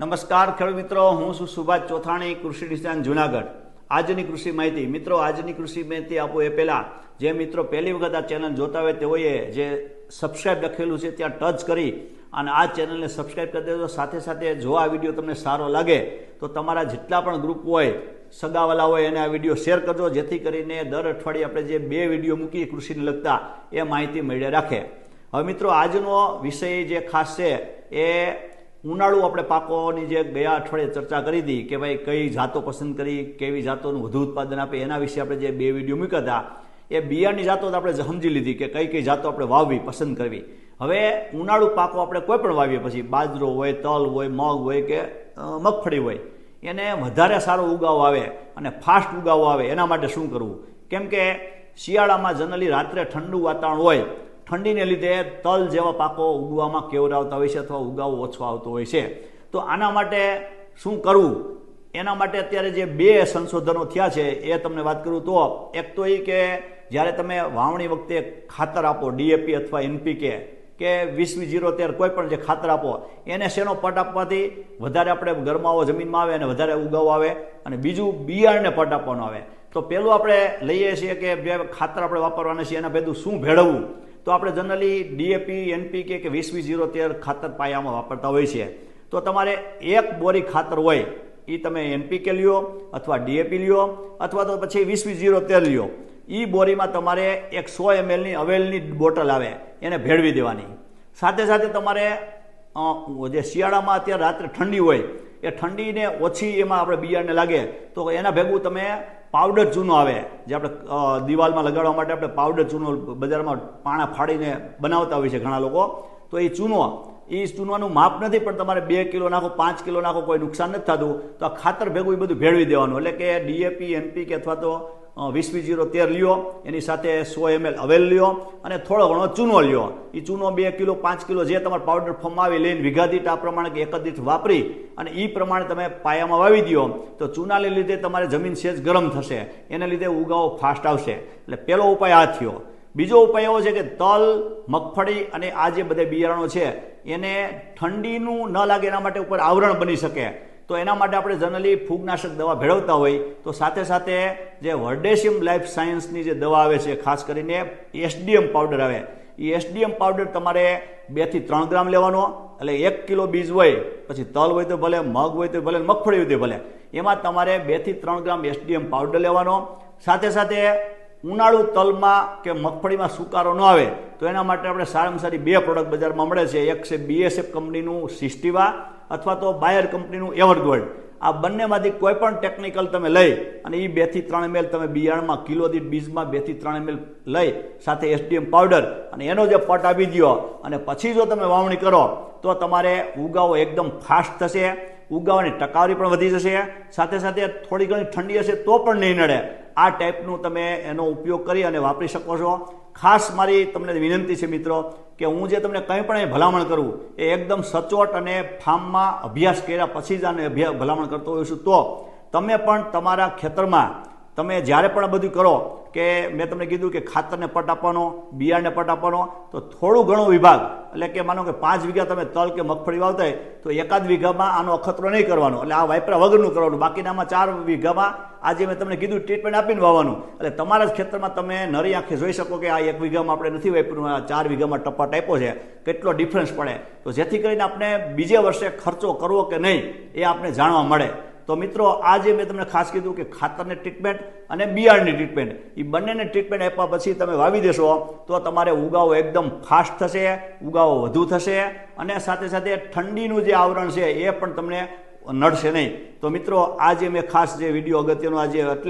નમસ્કાર ખેડૂત મિત્રો, હું છું સુભાષ ચોથાણી, કૃષિ નિષ્ણાંત જુનાગઢ. આજની કૃષિ માહિતી. મિત્રો, આજની કૃષિ માહિતી આપો એ પહેલાં, જે મિત્રો પહેલી વખત આ ચેનલ જોતા હોય તેઓએ જે સબસ્ક્રાઇબ લખેલું છે ત્યાં ટચ કરી અને આ ચેનલને સબસ્ક્રાઇબ કરી દેજો. સાથે સાથે જો આ વીડિયો તમને સારો લાગે, તો તમારા જેટલા પણ ગ્રુપ હોય, સગાવાલા હોય, એને આ વીડિયો શેર કરજો, જેથી કરીને દર અઠવાડિયે આપણે જે બે વીડિયો મૂકીએ કૃષિને લગતા, એ માહિતી મળ્યા રાખે. હવે મિત્રો, આજનો વિષય જે ખાસ છે, એ ઉનાળુ આપણે પાકોની જે ગયા અઠવાડિયે ચર્ચા કરી હતી કે ભાઈ કઈ જાતો પસંદ કરી, કેવી જાતોનું વધુ ઉત્પાદન આપે, એના વિશે આપણે જે બે વીડિયો મૂક્યા હતા, એ બિયારની જાતો આપણે સમજી લીધી કે કઈ કઈ જાતો આપણે વાવવી, પસંદ કરવી. હવે ઉનાળુ પાકો આપણે કોઈ પણ વાવીએ પછી, બાજરો હોય, તલ હોય, મગ હોય કે મગફળી હોય, એને વધારે સારો ઉગાવો આવે અને ફાસ્ટ ઉગાવો આવે, એના માટે શું કરવું? કેમ કે શિયાળામાં જનરલી રાત્રે ઠંડુ વાતાવરણ હોય ઠંડીને લીધે તલ જેવા પાકો ઉગવામાં કેવરાવતા હોય છે અથવા ઉગાવો ઓછો આવતો હોય છે. તો આના માટે શું કરવું? એના માટે અત્યારે જે બે સંશોધનો થયા છે, એ તમને વાત કરું તો, એક તો એ કે જ્યારે તમે વાવણી વખતે ખાતર આપો, ડીએપી અથવા એનપીકે, કે વીસ વીસ જીરો તેર કોઈ પણ જે ખાતર આપો, એને શેનો પટ આપવાથી વધારે આપણે ગરમાવો જમીનમાં આવે અને વધારે ઉગાવો આવે અને બીજું બિયારણને પટ આપવાનો આવે. તો પહેલું આપણે લઈએ છીએ કે જે ખાતર આપણે વાપરવાના છીએ, એના ભેદું શું ભેળવવું? તો આપણે જનરલી ડીએપી એનપીકે કે વીસ વીસ જીરો તેર ખાતર પાયામાં વાપરતા હોય છે તો તમારે એક બોરી ખાતર હોય એ તમે એનપીકે લ્યો અથવા ડીએપી લ્યો, અથવા તો પછી વીસ વીસ જીરો તેર લ્યો. એ બોરીમાં તમારે એક સો એમએલની અવેલની બોટલ આવે, એને ભેળવી દેવાની. સાથે સાથે તમારે જે શિયાળામાં અત્યારે રાત્રે ઠંડી હોય એ ઠંડીને ઓછી એમાં આપણે બિયારણને લાગે, તો એના ભેગું તમે પાવડર ચૂનો આવે, જે આપણે દિવાલમાં લગાડવા માટે આપણે પાવડર ચૂનો બજારમાં પાણા ફાડીને બનાવતા હોય છે ઘણા લોકો, તો એ ચૂનો, એ ચૂનવાનું માપ નથી, પણ તમારે બે કિલો નાખો, પાંચ કિલો નાખો, કોઈ નુકસાન નથી થતું, તો આ ખાતર ભેગું એ બધું ભેળવી દેવાનું. એટલે કે ડીએપી એનપીકે અથવા તો વીસ વીસ જીરો તેર લ્યો, એની સાથે સો એમએલ અવેલ લ્યો અને થોડો ઘણો ચૂનો લ્યો. એ ચૂનો બે કિલો, પાંચ કિલો જે તમારે પાવડર ફોર્મમાં આવી લઈને વીઘા આ પ્રમાણે કે એક જ દીઠ વાપરી અને એ પ્રમાણે તમે પાયામાં વાવી દો તો ચૂનાને લીધે તમારે જમીન સેજ ગરમ થશે. એને લીધે ઉગાવો ફાસ્ટ આવશે. એટલે પહેલો ઉપાય આ થયો. બીજો ઉપાય એવો છે કે તલ, મગફળી અને આ જે બધા બિયારણો છે, એને ઠંડીનું ન લાગે એના માટે ઉપર આવરણ બની શકે. તો એના માટે આપણે જનરલી ફૂગનાશક દવા ભેળવતા હોય, તો સાથે સાથે જે વર્ડેશિયમ લાઈફ સાયન્સની જે દવા આવે છે, ખાસ કરીને એસડીએમ પાવડર આવે. એ એસડીએમ પાવડર તમારે બેથી ત્રણ ગ્રામ લેવાનો, એટલે એક કિલો બીજ હોય, પછી તલ હોય તો ભલે, મગ હોય તો ભલે મગફળી હોય તો ભલે. એમાં તમારે બેથી ત્રણ ગ્રામ એસડીએમ પાવડર લેવાનો. સાથે સાથે ઉનાળુ તલમાં કે મગફળીમાં સુકારો ન આવે, તો એના માટે આપણે સારામાં સારી બે પ્રોડક્ટ બજારમાં મળે છે. એક છે બીએસએફ કંપનીનું સિસ્ટીવા અથવા તો બાયર કંપનીનું એવરગોલ્ડ આ બંનેમાંથી કોઈ પણ ટેકનિકલ તમે લઈ અને એ બેથી ત્રણ એમએલ તમે બિયારણમાં કિલો દીઠ બીજમાં બેથી ત્રણ એમએલ લઈ, સાથે એસડીએમ પાવડર અને એનો જે પટ આપી દો અને પછી જો તમે વાવણી કરો, તો તમારે ઉગાવો એકદમ ફાસ્ટ થશે ઉગાવાની ટકાવારી પણ વધી જશે, સાથે સાથે થોડી ઘણી ઠંડી હશે તો પણ નહીં નડે. આ ટાઈપનું તમે એનો ઉપયોગ કરી અને વાપરી શકો છો. ખાસ મારી તમને વિનંતી છે મિત્રો કે હું જે તમને કંઈ પણ ભલામણ કરું, એ એકદમ સચોટ અને ફાર્મમાં અભ્યાસ કર્યા પછી જ આને ભલામણ કરતો હોઉં છું. તો તમે પણ તમારા ખેતરમાં, તમે જ્યારે પણ બધું કરો કે મેં તમને કીધું કે ખાતરને પટ આપવાનો બિયારને પટ આપવાનો, તો થોડું ઘણો વિભાગ. એટલે કે માનો કે પાંચ વીઘા તમે તલ કે મગફળી વાવતા હોય, તો એકાદ વીઘામાં આનો અખતરો નહીં કરવાનો. એટલે આ વાયપરા વગરનું કરવાનું. બાકીનામાં ચાર વીઘામાં આજે મેં તમને કીધું ટ્રીટમેન્ટ આપીને વાવવાનું. એટલે તમારા જ ખેતરમાં તમે નરી આંખે જોઈ શકો કે આ એક વીઘામાં આપણે નથી વાપર્યું આ ચાર વીઘામાં ટપ્પા આપ્યો છે. કેટલો ડિફરન્સ પડે. તો જેથી કરીને આપણે બીજે વર્ષે ખર્ચો કરવો કે નહીં, એ આપણે જાણવા મળે. તો મિત્રો, આજે મેં તમને ખાસ કીધું કે ખાતરની ટ્રીટમેન્ટ અને બિયારણની ટ્રીટમેન્ટ એ બંનેને ટ્રીટમેન્ટ આપ્યા પછી તમે વાવી દેશો, તો તમારે ઉગાવો એકદમ ફાસ્ટ થશે, ઉગાવો વધુ થશે, અને સાથે સાથે ઠંડીનું જે આવરણ છે, એ પણ તમને નડશે નહીં. તો મિત્રો, આજે મેં ખાસ જે વીડિયો અગત્યનો આજે એટલે